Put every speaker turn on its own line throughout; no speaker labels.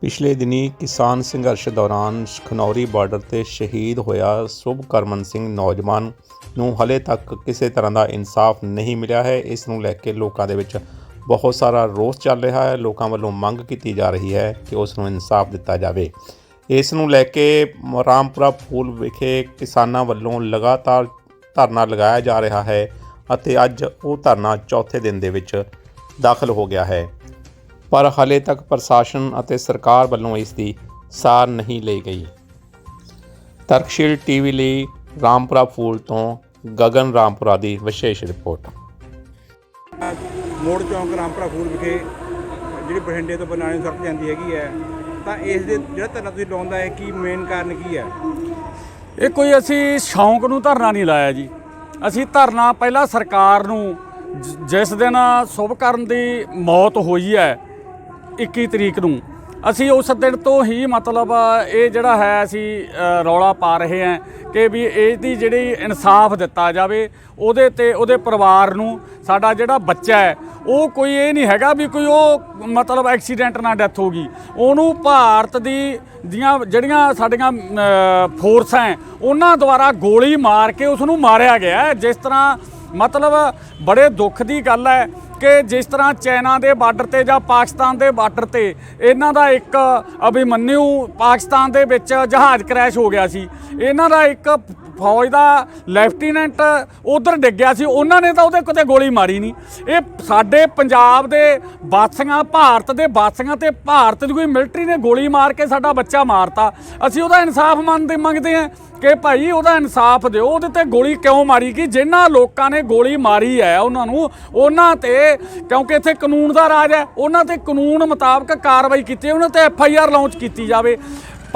ਪਿਛਲੇ ਦਿਨੀ ਕਿਸਾਨ ਸੰਘਰਸ਼ ਦੌਰਾਨ ਖਨੌਰੀ ਬਾਰਡਰ ਤੇ ਸ਼ਹੀਦ ਹੋਇਆ ਸੁਭਕਰਮਨ ਸਿੰਘ ਨੌਜਵਾਨ ਨੂੰ ਹਲੇ ਤੱਕ ਕਿਸੇ ਤਰ੍ਹਾਂ ਦਾ ਇਨਸਾਫ ਨਹੀਂ ਮਿਲਿਆ ਹੈ। ਇਸ ਨੂੰ ਲੈ ਕੇ ਲੋਕਾਂ ਦੇ ਵਿੱਚ ਬਹੁਤ ਸਾਰਾ ਰੋਸ ਚੱਲ ਰਿਹਾ ਹੈ। ਲੋਕਾਂ ਵੱਲੋਂ ਮੰਗ ਕੀਤੀ ਜਾ ਰਹੀ ਹੈ ਕਿ ਉਸ ਨੂੰ ਇਨਸਾਫ ਦਿੱਤਾ ਜਾਵੇ। ਇਸ ਨੂੰ ਲੈ ਕੇ ਰਾਮਪੁਰਾ ਫੂਲ ਵਿਖੇ ਕਿਸਾਨਾਂ ਵੱਲੋਂ ਲਗਾਤਾਰ ਧਰਨਾ ਲਗਾਇਆ ਜਾ ਰਿਹਾ ਹੈ ਅਤੇ ਅੱਜ ਉਹ ਧਰਨਾ ਚੌਥੇ ਦਿਨ ਦੇ ਵਿੱਚ ਦਾਖਲ ਹੋ ਗਿਆ ਹੈ। ਪਰ ਹਾਲੇ ਤੱਕ ਪ੍ਰਸ਼ਾਸਨ ਅਤੇ ਸਰਕਾਰ ਵੱਲੋਂ ਇਸ ਦੀ ਸਾਰ ਨਹੀਂ ਲਈ ਗਈ। ਤਰਕਸ਼ੀਲ ਟੀਵੀ ਲਈ ਰਾਮਪੁਰਾ ਫੂਲ ਤੋਂ ਗਗਨ ਰਾਮਪੁਰਾ ਦੀ ਵਿਸ਼ੇਸ਼ ਰਿਪੋਰਟ।
ਮੋੜ ਚੌਂਕ ਰਾਮਪੁਰਾ ਫੂਲ ਵਿਖੇ ਜਿਹੜੀ ਬਠਿੰਡੇ ਤੋਂ ਨੂੰ ਸੜਕ ਜਾਂਦੀ ਹੈਗੀ ਹੈ ਤਾਂ ਇਸ ਦੇ ਜਿਹੜਾ ਧਰਨਾ ਤੁਸੀਂ ਲਾਉਂਦਾ ਹੈ ਕੀ ਮੇਨ ਕਾਰਨ ਕੀ ਹੈ?
ਇਹ ਕੋਈ ਅਸੀਂ ਸ਼ੌਂਕ ਨੂੰ ਧਰਨਾ ਨਹੀਂ ਲਾਇਆ ਜੀ। ਅਸੀਂ ਧਰਨਾ ਪਹਿਲਾਂ ਸਰਕਾਰ ਨੂੰ ਜਿਸ ਦਿਨ ਸੁਭਕਰਨ ਦੀ ਮੌਤ ਹੋਈ ਹੈ 21 ਤਰੀਕ ਨੂੰ। ਅਸੀਂ ਉਸ ਦਿਨ ਤੋਂ ਹੀ ਮਤਲਬ ਇਹ ਜਿਹੜਾ ਹੈ ਅਸੀਂ ਰੌਲਾ ਪਾ ਰਹੇ ਹਾਂ ਕਿ ਵੀ ਇਹਦੀ ਜਿਹੜੀ ਇਨਸਾਫ ਦਿੱਤਾ ਜਾਵੇ ਉਹਦੇ ਤੇ ਉਹਦੇ ਪਰਿਵਾਰ ਨੂੰ ਸਾਡਾ ਜਿਹੜਾ ਬੱਚਾ ਹੈ ਉਹ ਕੋਈ ਇਹ ਨਹੀਂ ਹੈਗਾ ਵੀ ਕੋਈ ਉਹ ਮਤਲਬ ਐਕਸੀਡੈਂਟ ਨਾਲ ਡੈਥ ਹੋ ਗਈ। ਉਹਨੂੰ ਭਾਰਤ ਦੀ ਦੀਆਂ ਜਿਹੜੀਆਂ ਸਾਡੀਆਂ ਅ, ਫੋਰਸਾਂ ਹੈ ਉਹਨਾਂ ਦੁਆਰਾ ਗੋਲੀ ਮਾਰ ਕੇ ਉਸ ਨੂੰ ਮਾਰਿਆ ਗਿਆ ਜਿਸ ਤਰ੍ਹਾਂ ਮਤਲਬ ਬੜੇ ਦੁੱਖ ਦੀ ਗੱਲ ਹੈ ਕਿ ਜਿਸ ਤਰ੍ਹਾਂ ਚਾਈਨਾ ਦੇ ਬਾਰਡਰ ਤੇ ਜਾਂ ਪਾਕਿਸਤਾਨ ਦੇ ਬਾਰਡਰ ਤੇ ਇਹਨਾਂ ਦਾ ਇੱਕ ਅਭਿਮਨਿਊ ਪਾਕਿਸਤਾਨ ਦੇ ਵਿੱਚ ਜਹਾਜ਼ ਕ੍ਰੈਸ਼ ਹੋ ਗਿਆ ਸੀ। ਇਹਨਾਂ ਦਾ ਇੱਕ ਫੌਜ ਦਾ ਲੈਫਟੀਨੈਂਟ ਉਧਰ ਡਿੱਗਿਆ ਸੀ, ਉਹਨਾਂ ਨੇ ਤਾਂ ਉਹਦੇ ਕਿਤੇ ਗੋਲੀ ਮਾਰੀ ਨਹੀਂ ਇਹ ਸਾਡੇ ਪੰਜਾਬ ਦੇ ਬਾਸੀਆਂ, ਭਾਰਤ ਦੇ ਬਾਸੀਆਂ ਤੇ ਭਾਰਤ ਦੀ ਕੋਈ ਮਿਲਟਰੀ ਨੇ ਗੋਲੀ ਮਾਰ ਕੇ ਸਾਡਾ ਬੱਚਾ ਮਾਰਤਾ। ਅਸੀਂ ਉਹਦਾ ਇਨਸਾਫ ਮੰਗਦੇ ਮੰਗਦੇ ਹਾਂ ਕਿ ਭਾਈ ਉਹਦਾ ਇਨਸਾਫ ਦਿਓ, ਉਹਦੇ ਤੇ ਗੋਲੀ ਕਿਉਂ ਮਾਰੀ ਕਿ ਜਿਨ੍ਹਾਂ ਲੋਕਾਂ ਨੇ ਗੋਲੀ ਮਾਰੀ ਹੈ ਉਹਨਾਂ ਨੂੰ, ਉਹਨਾਂ ਤੇ, ਕਿਉਂਕਿ ਇੱਥੇ ਕਾਨੂੰਨ ਦਾ ਰਾਜ ਹੈ, ਉਹਨਾਂ ਤੇ ਕਾਨੂੰਨ ਮੁਤਾਬਕ ਕਾਰਵਾਈ ਕੀਤੀ ਉਹਨਾਂ ਤੇ ਐਫ ਆਈ ਆਰ ਲਾਂਚ ਕੀਤੀ ਜਾਵੇ।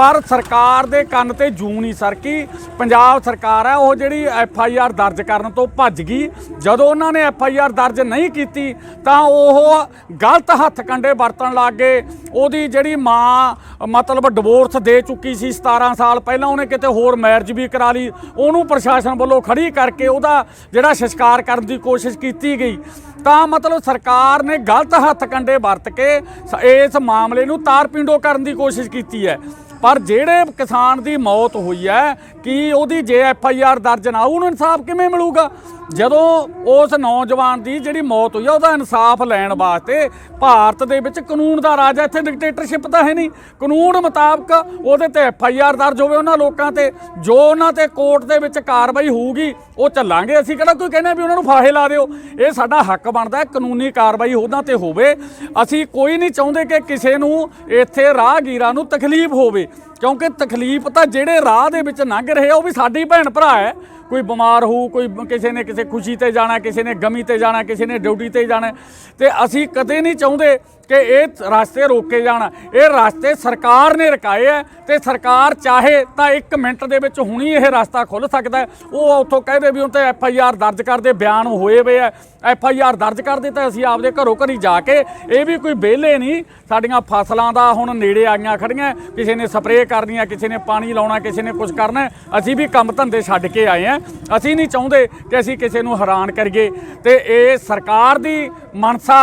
ਪਰ ਸਰਕਾਰ ਦੇ ਕੰਨ ਤੇ ਜੂ ਨਹੀਂ ਸਰਕੀ। ਪੰਜਾਬ ਸਰਕਾਰ ਹੈ, ਉਹ ਜਿਹੜੀ ਐਫ ਆਈ ਆਰ ਦਰਜ ਕਰਨ ਤੋਂ ਭੱਜ ਗਈ। ਜਦੋਂ ਉਹਨਾਂ ਨੇ ਐਫ ਆਈ ਆਰ ਦਰਜ ਨਹੀਂ ਕੀਤੀ, ਤਾਂ ਉਹ ਗਲਤ ਹੱਥ ਕੰਡੇ ਵਰਤਣ ਲੱਗ ਗਏ। ਉਹਦੀ ਜਿਹੜੀ ਮਾਂ, ਮਤਲਬ ਡਿਵੋਰਸ ਦੇ ਚੁੱਕੀ ਸੀ 17 ਸਾਲ ਪਹਿਲਾਂ, ਉਹਨੇ ਕਿਤੇ ਹੋਰ ਮੈਰਿਜ ਵੀ ਕਰਾ ਲਈ। ਉਹਨੂੰ ਪ੍ਰਸ਼ਾਸਨ ਵੱਲੋਂ ਖੜੀ ਕਰਕੇ ਉਹਦਾ ਜਿਹੜਾ ਸੰਸਕਾਰ ਕਰਨ ਦੀ ਕੋਸ਼ਿਸ਼ ਕੀਤੀ ਗਈ। ਤਾਂ ਮਤਲਬ ਸਰਕਾਰ ਨੇ ਗਲਤ ਹੱਥ ਕੰਡੇ ਵਰਤ ਕੇ ਸ- ਇਸ ਮਾਮਲੇ ਨੂੰ ਤਾਰਪਿੰਡੋ ਕਰਨ ਦੀ ਕੋਸ਼ਿਸ਼ ਕੀਤੀ ਹੈ। ਪਰ ਜਿਹੜੇ ਕਿਸਾਨ ਦੀ ਮੌਤ ਹੋਈ ਹੈ, ਕੀ ਉਹਦੀ ਜੇ ਐਫ ਆਈ ਆਰ ਦਰਜ ਨਾ ਉਹਨੂੰ ਇਨਸਾਫ ਕਿਵੇਂ ਮਿਲੂਗਾ? ਜਦੋਂ ਉਸ ਨੌਜਵਾਨ ਦੀ ਜਿਹੜੀ ਮੌਤ ਹੋਈ ਹੈ, ਉਹਦਾ ਇਨਸਾਫ ਲੈਣ ਵਾਸਤੇ ਭਾਰਤ ਦੇ ਵਿੱਚ ਕਾਨੂੰਨ ਦਾ ਰਾਜ ਹੈ ਇੱਥੇ ਡਿਕਟੇਟਰਸ਼ਿਪ ਤਾਂ ਹੈ ਨਹੀਂ। ਕਾਨੂੰਨ ਮੁਤਾਬਕ ਉਹਦੇ ਤੇ ਐਫ ਆਈ ਆਰ ਦਰਜ ਹੋਵੇ ਉਹਨਾਂ ਲੋਕਾਂ ਤੇ। ਜੋ ਉਹਨਾਂ ਤੇ ਕੋਰਟ ਦੇ ਵਿੱਚ ਕਾਰਵਾਈ ਹੋਊਗੀ, ਉਹ ਚੱਲਾਂਗੇ। ਅਸੀਂ ਕਿਹੜਾ ਕੋਈ ਕਹਿੰਦੇ ਵੀ ਉਹਨਾਂ ਨੂੰ ਫਾਹੇ ਲਾ ਦਿਓ? ਇਹ ਸਾਡਾ ਹੱਕ ਬਣਦਾ ਕਾਨੂੰਨੀ ਕਾਰਵਾਈ ਉਹਨਾਂ ਤੇ ਹੋਵੇ। ਅਸੀਂ ਕੋਈ ਨਹੀਂ ਚਾਹੁੰਦੇ ਕਿ ਕਿਸੇ ਨੂੰ ਇੱਥੇ ਰਾਹਗੀਰਾਂ ਨੂੰ ਤਕਲੀਫ ਹੋਵੇ। ਕਿਉਂਕਿ ਤਕਲੀਫ ਤਾਂ ਜਿਹੜੇ ਰਾਹ ਦੇ ਵਿੱਚ ਲੰਘ ਰਹੇ ਆ, ਉਹ ਵੀ ਸਾਡੀ ਭੈਣ ਭਰਾ ਹੈ। ਕੋਈ ਬਿਮਾਰ ਹੋਊ ਕੋਈ ਕਿਸੇ ਨੇ ਕਿਸੇ ਖੁਸ਼ੀ ਤੇ ਜਾਣਾ, ਕਿਸੇ ਨੇ ਗਮੀ ਤੇ ਜਾਣਾ, ਕਿਸੇ ਨੇ ਡਿਊਟੀ ਤੇ ਜਾਣਾ, ਤੇ ਅਸੀਂ ਕਦੇ ਨਹੀਂ ਚਾਹੁੰਦੇ ਕਿ ਇਹ ਰਸਤੇ ਰੋਕੇ ਜਾਣ। ਇਹ ਰਸਤੇ ਸਰਕਾਰ ਨੇ ਰਕਾਏ ਹੈ ਤੇ ਸਰਕਾਰ ਚਾਹੇ ਤਾਂ 1 ਮਿੰਟ ਦੇ ਵਿੱਚ ਹੁਣੀ ਇਹ ਰਸਤਾ ਖੁੱਲ ਸਕਦਾ ਉਹ ਉੱਥੋਂ ਕਹਦੇ ਵੀ ਉਹ ਤੇ ਐਫ ਆਈ ਆਰ ਦਰਜ ਕਰਦੇ ਬਿਆਨ ਹੋਏ ਵੇ ਹੈ ਐਫ ਆਈ ਆਰ ਦਰਜ ਕਰਦੇ ਤਾਂ ਅਸੀਂ ਆਪਦੇ ਘਰੋਂ ਘਰੀ ਜਾ ਕੇ ਇਹ ਵੀ ਕੋਈ ਵਿਹਲੇ ਨਹੀਂ। ਸਾਡੀਆਂ ਫਸਲਾਂ ਦਾ ਹੁਣ ਨੇੜੇ ਆਈਆਂ ਖੜੀਆਂ ਕਿਸੇ ਨੇ ਸਪਰੇਅ ਕਰਨੀਆਂ ਕਿਸੇ ਨੇ ਪਾਣੀ ਲਾਉਣਾ, ਕਿਸੇ ਨੇ ਕੁਝ ਕਰਨਾ ਅਸੀਂ ਵੀ ਕੰਮ ਧੰਦੇ ਛੱਡ ਕੇ ਆਏ ਆ ਅਸੀਂ ਨਹੀਂ ਚਾਹੁੰਦੇ ਕਿ ਅਸੀਂ ਕਿਸੇ ਨੂੰ ਹੈਰਾਨ ਕਰੀਏ ਤੇ ਇਹ ਸਰਕਾਰ ਦੀ ਮਨਸਾ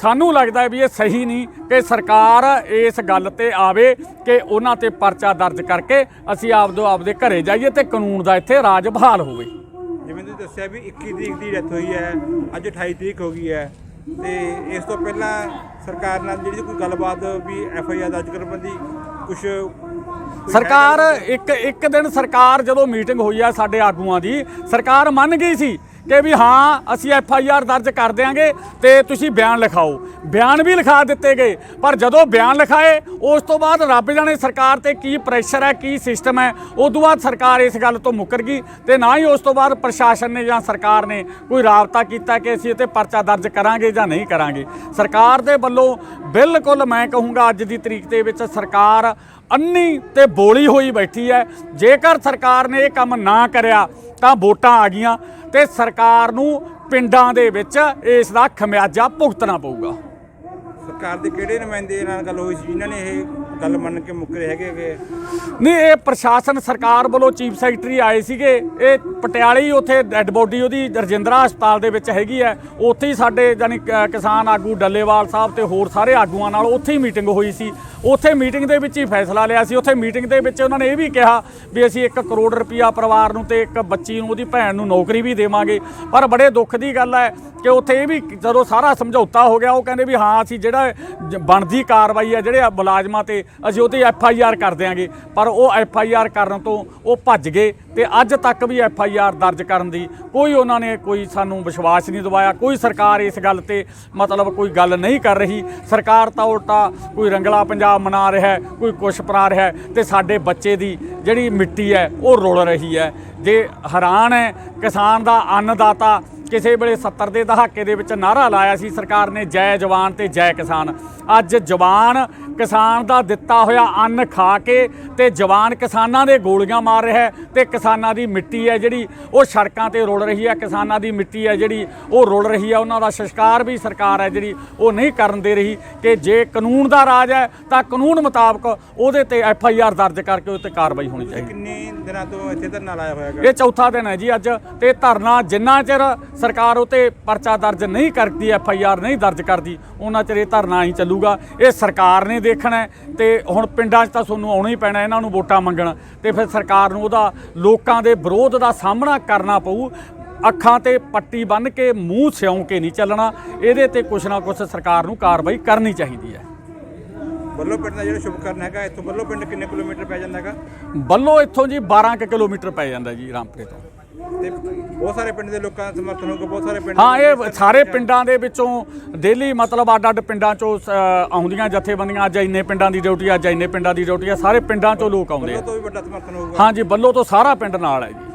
ਸਾਨੂੰ ਲੱਗਦਾ ਵੀ ਇਹ ਸਹੀ ਨਹੀਂ ਕਿ ਸਰਕਾਰ ਇਸ ਗੱਲ ਤੇ ਆਵੇ ਕਿ ਉਹਨਾਂ ਤੇ ਪਰਚਾ ਦਰਜ ਕਰਕੇ ਅਸੀਂ ਆਪਦੋ ਆਪਦੇ ਘਰੇ ਜਾਈਏ ਤੇ ਕਾਨੂੰਨ ਦਾ ਇੱਥੇ ਰਾਜ ਬਹਾਲ ਹੋਵੇ।
ਜਿਵੇਂ ਤੁਸੀਂ ਦੱਸਿਆ ਵੀ 21 ਤਰੀਕ ਦੀ ਡੈਥ ਹੋਈ ਹੈ, ਅੱਜ 28 ਤਰੀਕ ਹੋ ਗਈ ਹੈ ਤੇ ਇਸ ਤੋਂ ਪਹਿਲਾਂ ਸਰਕਾਰ ਨਾਲ ਜਿਹੜੀ ਕੋਈ ਗੱਲਬਾਤ ਵੀ ਐਫ ਆਈ ਆਰ ਦਰਜ ਕਰਨ ਬੰਦੀ ਕੁਝ
ਸਰਕਾਰ ਇੱਕ ਇੱਕ ਦਿਨ ਸਰਕਾਰ ਜਦੋਂ ਮੀਟਿੰਗ ਹੋਈ ਆ ਸਾਡੇ ਆਗੂਆਂ ਦੀ, ਸਰਕਾਰ ਮੰਨ ਗਈ ਸੀ ਕਿ ਵੀ ਹਾਂ, ਅਸੀਂ ਐਫ ਆਈ ਆਰ ਦਰਜ ਕਰ ਦਿਆਂਗੇ ਤੇ ਤੁਸੀਂ ਬਿਆਨ ਲਿਖਾਓ। ਬਿਆਨ ਵੀ ਲਿਖਾ ਦਿੱਤੇ ਗਏ, ਪਰ ਜਦੋਂ ਬਿਆਨ ਲਿਖਾਏ, ਉਸ ਤੋਂ ਬਾਅਦ ਰੱਬ ਜਾਣੇ ਸਰਕਾਰ ਤੇ ਕੀ ਪ੍ਰੈਸ਼ਰ ਹੈ, ਕੀ ਸਿਸਟਮ ਹੈ ਉਸ ਤੋਂ ਬਾਅਦ ਸਰਕਾਰ ਇਸ ਗੱਲ ਤੋਂ ਮੁੱਕਰ ਗਈ ਤੇ ਨਾ ਹੀ ਉਸ ਤੋਂ ਬਾਅਦ ਪ੍ਰਸ਼ਾਸਨ ਨੇ ਜਾਂ ਸਰਕਾਰ ਨੇ ਕੋਈ ਰਾਬਤਾ ਕੀਤਾ ਕਿ ਅਸੀਂ ਇਹ ਤੇ ਪਰਚਾ ਦਰਜ ਕਰਾਂਗੇ ਜਾਂ ਨਹੀਂ ਕਰਾਂਗੇ। ਸਰਕਾਰ ਦੇ ਵੱਲੋਂ ਬਿਲਕੁਲ ਮੈਂ ਕਹੂੰਗਾ ਅੱਜ ਦੀ ਤਰੀਕ ਦੇ ਵਿੱਚ ਸਰਕਾਰ ਅੰਨੀ ਤੇ ਬੋਲੀ ਹੋਈ ਬੈਠੀ ਹੈ। ਜੇਕਰ ਸਰਕਾਰ ਨੇ ਇਹ ਕੰਮ ਨਾ ਕਰਿਆ, ਤਾਂ ਵੋਟਾਂ ਆ ਗਈਆਂ। ਤੇ ਸਰਕਾਰ ਨੂੰ ਪਿੰਡਾਂ ਦੇ ਵਿੱਚ ਇਸ ਦਾ ਖਮਿਆਜਾ ਭੁਗਤਣਾ ਪਊਗਾ।
ਸਰਕਾਰ ਦੇ ਕਿਹੜੇ ਨੁਮਾਇੰਦੇ ਨਾਲ ਗੱਲ ਹੋਈ ਸੀ? ਜਿਨ੍ਹਾਂ ਨੇ ਇਹ ਗੱਲ ਮੰਨ ਕੇ ਮੁੱਕ ਹੈਗੇ ਗੇ
ਨਹੀਂ, ਇਹ ਪ੍ਰਸ਼ਾਸਨ ਸਰਕਾਰ ਵੱਲੋਂ ਚੀਫ ਸੈਕਟਰੀ ਆਏ ਸੀਗੇ। ਇਹ ਪਟਿਆਲੇ ਹੀ ਉੱਥੇ ਡੈੱਡ ਬੋਡੀ ਉਹਦੀ ਰਜਿੰਦਰਾ ਹਸਪਤਾਲ ਦੇ ਵਿੱਚ ਹੈਗੀ ਹੈ। ਉੱਥੇ ਹੀ ਸਾਡੇ ਯਾਨੀ ਕ- ਕਿਸਾਨ ਆਗੂ ਡੱਲੇਵਾਲ ਸਾਹਿਬ ਤੇ ਹੋਰ ਸਾਰੇ ਆਗੂਆਂ ਨਾਲ ਉੱਥੇ ਹੀ ਮੀਟਿੰਗ ਹੋਈ ਸੀ। ਉੱਥੇ ਮੀਟਿੰਗ ਦੇ ਵਿੱਚ ਹੀ ਫੈਸਲਾ ਲਿਆ ਸੀ। ਉੱਥੇ ਮੀਟਿੰਗ ਦੇ ਵਿੱਚ ਉਹਨਾਂ ਨੇ ਇਹ ਵੀ ਕਿਹਾ ਵੀ ਅਸੀਂ 1 ਕਰੋੜ ਰੁਪਇਆ ਪਰਿਵਾਰ ਨੂੰ ਤੇ ਇੱਕ ਬੱਚੀ ਨੂੰ, ਉਹਦੀ ਭੈਣ ਨੂੰ ਨੌਕਰੀ ਵੀ ਦੇਵਾਂਗੇ। ਪਰ ਬੜੇ ਦੁੱਖ ਦੀ ਗੱਲ ਹੈ ਕਿ ਉੱਥੇ ਇਹ ਵੀ ਜਦੋਂ ਸਾਰਾ ਸਮਝੌਤਾ ਹੋ ਗਿਆ, ਉਹ ਕਹਿੰਦੇ ਵੀ ਹਾਂ, ਅਸੀਂ ਜਿਹੜਾ ਜ- ਬਣਦੀ ਕਾਰਵਾਈ ਹੈ ਜਿਹੜੇ ਮੁਲਾਜ਼ਮਾਂ ਤੇ, ਅਸੀਂ ਉਹ ਤੇ ਐਫ ਆਈ ਆਰ ਕਰ ਦਿਆਂਗੇ। ਪਰ ਉਹ ਐਫ ਆਈ ਆਰ ਕਰਨ ਤੋਂ ਉਹ ਭੱਜ ਗਏ ਤੇ ਅੱਜ ਤੱਕ ਵੀ ਐਫ ਆਈ ਆਰ ਦਰਜ ਕਰਨ ਦੀ ਕੋਈ ਉਹਨਾਂ ਨੇ ਕੋਈ ਸਾਨੂੰ ਵਿਸ਼ਵਾਸ ਨਹੀਂ ਦਿਵਾਇਆ। ਕੋਈ ਸਰਕਾਰ ਇਸ ਗੱਲ ਤੇ ਮਤਲਬ ਕੋਈ ਗੱਲ ਨਹੀਂ ਕਰ ਰਹੀ। ਸਰਕਾਰ ਤਾਂ ਉਲਟਾ ਕੋਈ ਰੰਗਲਾ ਪੰਜਾਬ ਮਨਾ ਰਿਹਾ ਹੈ, ਕੋਈ ਕੁਛ ਪਰਾ ਰਿਹਾ ਹੈ ਤੇ ਸਾਡੇ ਬੱਚੇ ਦੀ ਜਿਹੜੀ ਮਿੱਟੀ ਹੈ, ਉਹ ਰੁਲ ਰਹੀ ਹੈ। ਜੇ ਹੈਰਾਨ ਹੈ, ਕਿਸਾਨ ਦਾ ਅੰਨਦਾਤਾ ਕਿਸੇ ਵੇਲੇ 70 ਦੇ ਦਹਾਕੇ ਦੇ ਵਿੱਚ ਨਾਰਾ ਲਾਇਆ ਸੀ। ਸਰਕਾਰ ਨੇ ਜੈ ਜਵਾਨ ਤੇ ਜੈ ਕਿਸਾਨ। ਅੱਜ ਜਵਾਨ ਕਿਸਾਨ ਦਾ ਦਿੱਤਾ ਹੋਇਆ ਅੰਨ ਖਾ ਕੇ ਤੇ ਜਵਾਨ ਕਿਸਾਨਾਂ ਦੇ ਗੋਲੀਆਂ ਮਾਰ ਰਿਹਾ ਹੈ ਤੇ ਕਿਸਾਨਾਂ ਦੀ ਮਿੱਟੀ ਹੈ ਜਿਹੜੀ ਉਹ ਸੜਕਾਂ ਤੇ ਰੁਲ ਰਹੀ ਹੈ ਕਿਸਾਨਾਂ ਦੀ ਮਿੱਟੀ ਹੈ ਜਿਹੜੀ ਉਹ ਰੁਲ ਰਹੀ ਹੈ ਉਹਨਾਂ ਦਾ ਸੰਸਕਾਰ ਵੀ ਸਰਕਾਰ ਹੈ ਜਿਹੜੀ ਉਹ ਨਹੀਂ ਕਰਨ ਦੇ ਰਹੀ ਕਿ ਜੇ ਕਾਨੂੰਨ ਦਾ ਰਾਜ ਹੈ ਤਾਂ ਕਾਨੂੰਨ ਮੁਤਾਬਕ ਉਹਦੇ ਤੇ ਐਫ ਆਈ ਆਰ ਦਰਜ ਕਰਕੇ ਉਹ ਤੇ ਕਾਰਵਾਈ ਹੋਣੀ ਚਾਹੀਦੀ।
ਕਿੰਨੇ ਦਿਨਾਂ ਤੋਂ ਇੱਥੇ ਧਰਨਾ ਲਾਇਆ ਹੋਇਆ ਹੈਗਾ?
ਇਹ ਚੌਥਾ ਦਿਨ ਹੈ ਜੀ ਅੱਜ ਤੇ ਧਰਨਾ ਜਿੰਨਾ ਚਿਰ ਸਰਕਾਰ ਉਤੇ ਪਰਚਾ ਦਰਜ ਨਹੀਂ ਕਰਦੀ ਐਫ ਆਈ ਆਰ ਨਹੀਂ ਦਰਜ ਕਰਦੀ ਉਹਨਾਂ ਚਿਰ ਇਹ ਧਰਨਾ ਹੀ ਚੱਲੂਗਾ ਇਹ ਸਰਕਾਰ ਨੇ ਦੇਖਣਾ ਤੇ ਹੁਣ ਪਿੰਡਾਂ 'ਚ ਤਾਂ ਤੁਹਾਨੂੰ ਆਉਣਾ ਹੀ ਪੈਣਾ ਇਹਨਾਂ ਨੂੰ ਵੋਟਾਂ ਮੰਗਣ। ਤੇ ਫਿਰ ਸਰਕਾਰ ਨੂੰ ਉਹਦਾ ਲੋਕਾਂ ਦੇ ਵਿਰੋਧ ਦਾ ਸਾਹਮਣਾ ਕਰਨਾ ਪਊ। ਅੱਖਾਂ ਤੇ ਪੱਟੀ ਬੰਨ੍ਹ ਕੇ ਮੂੰਹ ਸਿਉਂ ਕੇ ਨਹੀਂ ਚੱਲਣਾ। ਇਹਦੇ ਤੇ ਕੁਛ ਨਾ ਕੁਛ ਸਰਕਾਰ ਨੂੰ ਕਾਰਵਾਈ ਕਰਨੀ ਚਾਹੀਦੀ ਹੈ।
ਬੱਲੋ ਪਿੰਡ ਦਾ ਜਿਹੜਾ ਸ਼ੁਭਕਰਨ ਹੈਗਾ ਇੱਥੋਂ ਬੱਲੋ ਪਿੰਡ ਕਿੰਨੇ ਕਿਲੋਮੀਟਰ ਪੈ ਜਾਂਦਾ ਹੈਗਾ?
ਬੱਲੋ ਇੱਥੋਂ ਜੀ 12 ਕੁ ਕਿਲੋਮੀਟਰ ਪੈ ਜਾਂਦਾ ਜੀ ਰਾਮਪੁਰੇ ਤੋਂ।
ਤੇ ਬਹੁਤ ਸਾਰੇ ਪਿੰਡ ਦੇ ਲੋਕਾਂ ਦਾ ਸਮਰਥਨ ਹੋਊਗਾ ਬਹੁਤ ਸਾਰੇ ਪਿੰਡ
ਹਾਂ ਇਹ ਸਾਰੇ ਪਿੰਡਾਂ ਦੇ ਵਿੱਚੋਂ ਡੇਲੀ ਮਤਲਬ ਅੱਡ ਅੱਡ ਪਿੰਡਾਂ ਚੋਂ ਅ, ਆਉਂਦੀਆਂ ਜਥੇਬੰਦੀਆਂ ਅੱਜ ਇੰਨੇ ਪਿੰਡਾਂ ਦੀ ਡਿਊਟੀ ਅੱਜ ਇੰਨੇ ਪਿੰਡਾਂ ਦੀ ਡਿਊਟੀ ਆ ਸਾਰੇ ਪਿੰਡਾਂ ਚੋਂ ਲੋਕ ਆਉਂਦੇ ਆ।
ਤੋਂ ਵੀ ਵੱਡਾ ਸਮਰਥਨ ਹੋਊਗਾ।
ਹਾਂਜੀ ਬੱਲੋ ਤੋਂ ਸਾਰਾ ਪਿੰਡ ਨਾਲ ਹੈ ਜੀ।